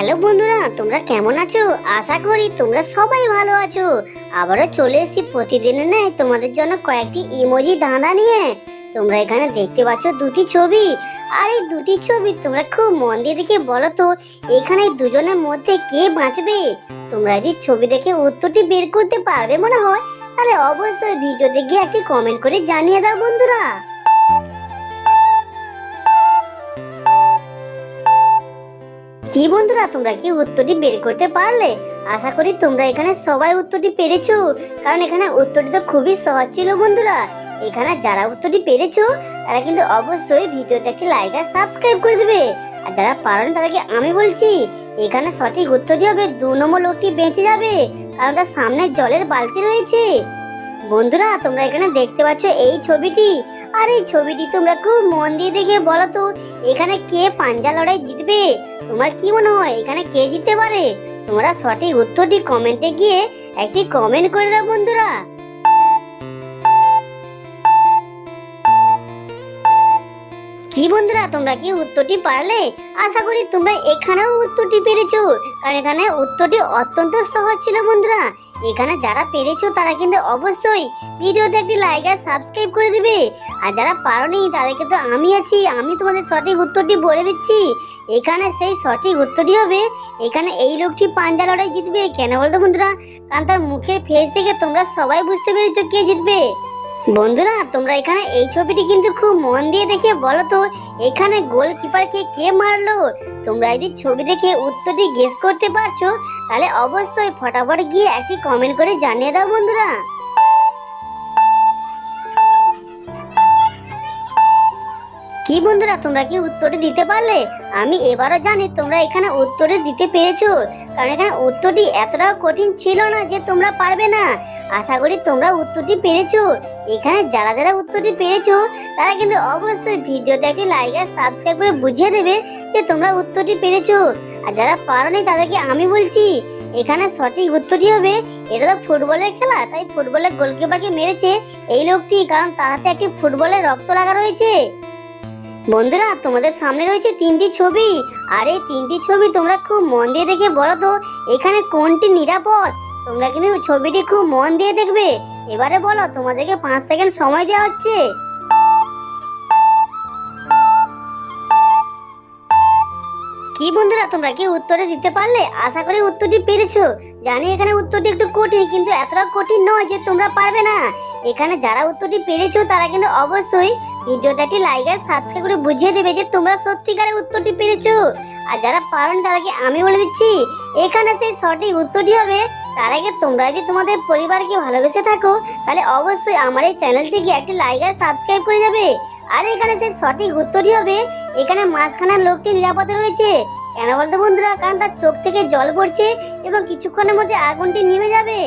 Hello বন্ধুরা, তোমরা কেমন আছো? আশা করি তোমরা সবাই ভালো আছো। আবারও চলে এসেছি প্রতিদিনের ন্যায় তোমাদের জন্য কয়েকটি ইমোজি দাঁদা নিয়ে। তোমরা এখানে দেখতে পাচ্ছ দুটি ছবি। আর এই দুটি ছবি তোমরা খুব মন দিয়ে দেখে বলো তো, এখানে দুজনের মধ্যে কে বাঁচবে? তোমরা যদি ছবি দেখে উত্তরটি বের করতে পারবে মনে হয়, তাহলে অবশ্যই ভিডিওতে গিয়ে একটি কমেন্ট করে জানিয়ে দাও বন্ধুরা। কি বন্ধুরা, তোমরা কি উত্তরটি বের করতে পারলে? আশা করি তোমরা এখানে সবাই উত্তরটি পেরেছ। কারণ এখানে উত্তরটি তো খুবই সহজ ছিল বন্ধুরা। এখানে যারা উত্তরটি পেরেছ, তারা কিন্তু অবশ্যই ভিডিওতে একটি লাইক আর সাবস্ক্রাইব করে দেবে। আর যারা পারেন তাদেরকে আমি বলছি, এখানে সঠিক উত্তরটি হবে, দু নম্বর লোকটি বেঁচে যাবে। কারণ তার সামনে জলের বালতি রয়েছে। বন্ধুরা, তোমরা এখানে দেখতে পাচ্ছ এই ছবিটি। আর এই ছবিটি তোমরা খুব মন দিয়ে দেখে বলো তো, এখানে কে পাঞ্জা লড়াই জিতবে? তোমার কি মনে হয়? এখানে কে জিততে পারে? তোমরা সঠিক উত্তরটি কমেন্টে গিয়ে একটি কমেন্ট করে দাও বন্ধুরা। কি বন্ধুরা, তোমরা কি উত্তরটি পারলে? আশা করি তোমরা এখানেও উত্তরটি পেরেছ। কারণ এখানে উত্তরটি অত্যন্ত সহজ ছিল বন্ধুরা। এখানে যারা পেরেছ তারা কিন্তু অবশ্যই ভিডিওতে একটি লাইক আর সাবস্ক্রাইব করে দিবে। আর যারা পারোনি তাদেরকে তো আমি আছি, আমি তোমাদের সঠিক উত্তরটি বলে দিচ্ছি। এখানে সেই সঠিক উত্তরটি হবে, এখানে এই লোকটি পাঞ্জা লড়াই জিতবে। কেন বলতো বন্ধুরা? কারণ তার মুখের ফেস দেখে তোমরা সবাই বুঝতে পেরেছ কে জিতবে। বন্ধুরা, তোমরা এখানে এই ছবিটি কিন্তু খুব মন দিয়ে দেখে বলো তো, এখানে গোলকিপারকে কে মারলো? তোমরা যদি ছবি দেখে উত্তরটি গেস করতে পারছ, তাহলে অবশ্যই ফটাফট গিয়ে একটি কমেন্ট করে জানিয়ে দাও বন্ধুরা। কি বন্ধুরা, তোমরা কি উত্তরটি দিতে পারলে? আমি এবারও জানি তোমরা এখানে উত্তরটি দিতে পেরেছ, কারণ এখানে উত্তরটি এতটাও কঠিন ছিল না যে তোমরা পারবে না। আশা করি তোমরা উত্তরটি পেরেছ। এখানে যারা যারা উত্তরটি পেরেছ, তারা কিন্তু অবশ্যই ভিডিওতে একটি লাইক আর সাবস্ক্রাইব করে বুঝিয়ে দেবে যে তোমরা উত্তরটি পেরেছ। আর যারা পারোনি তাদেরকে আমি বলছি, এখানে সঠিক উত্তরটি হবে, এটা তো ফুটবলের খেলা, তাই ফুটবলের গোলকিপারকে মেরেছে এই লোকটি, কারণ তার হাতে একটি ফুটবলের রক্ত লাগা রয়েছে। বন্ধুরা, তোমাদের সামনে রয়েছে তিনটি ছবি, আর এই তিনটি ছবি তোমরা খুব মন দিয়ে দেখে বলো তো, এখানে কোনটি নিরাপদ? তোমরা কিন্তু ছবিটি খুব মন দিয়ে দেখবে। এবারে বলো, তোমাদেরকে পাঁচ সেকেন্ড সময় দেওয়া হচ্ছে। কি বন্ধুরা, তোমরা কি উত্তরে দিতে পারলে? আশা করি উত্তরটি পেরেছ। জানি এখানে উত্তরটি একটু কঠিন, কিন্তু এতটা কঠিন নয় যে তোমরা পারবে না। এখানে যারা উত্তরটি পেরেছ, তারা কিন্তু অবশ্যই ভিডিওতে একটি লাইক আর সাবস্ক্রাইব করে বুঝিয়ে দেবে যে তোমরা সত্যিকারের উত্তরটি পেরেছ। আর যারা পারোনি, তাদেরকে আমি বলে দিচ্ছি, এখানে সেই সঠিক উত্তরটি হবে তার আগে তোমরা যদি তোমাদের পরিবারকে ভালোবেসে থাকো, তাহলে অবশ্যই আমার এই চ্যানেলটিকে একটি লাইক আর সাবস্ক্রাইব করে যাবে। আর এখানে সে সঠিক উত্তরটি হবে, এখানে মাঝখানের লোকটি নিরাপদে রয়েছে। কেন বলতো বন্ধুরা? কারণ তার চোখ থেকে জল পড়ছে এবং কিছুক্ষণের মধ্যে আগুনটি নিভে যাবে।